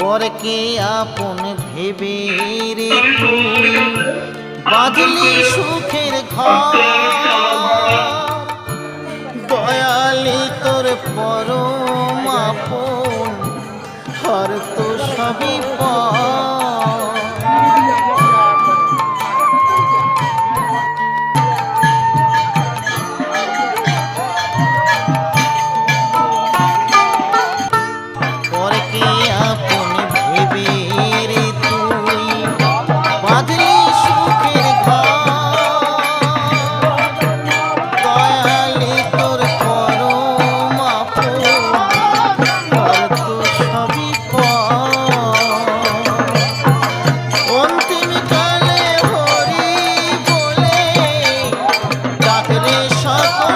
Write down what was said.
বরকে আপন ভেবে রে? তুই বাঁধলি সুখের ঘর। দয়ালি তোর পরম আপন হর তো সবই পর up 아,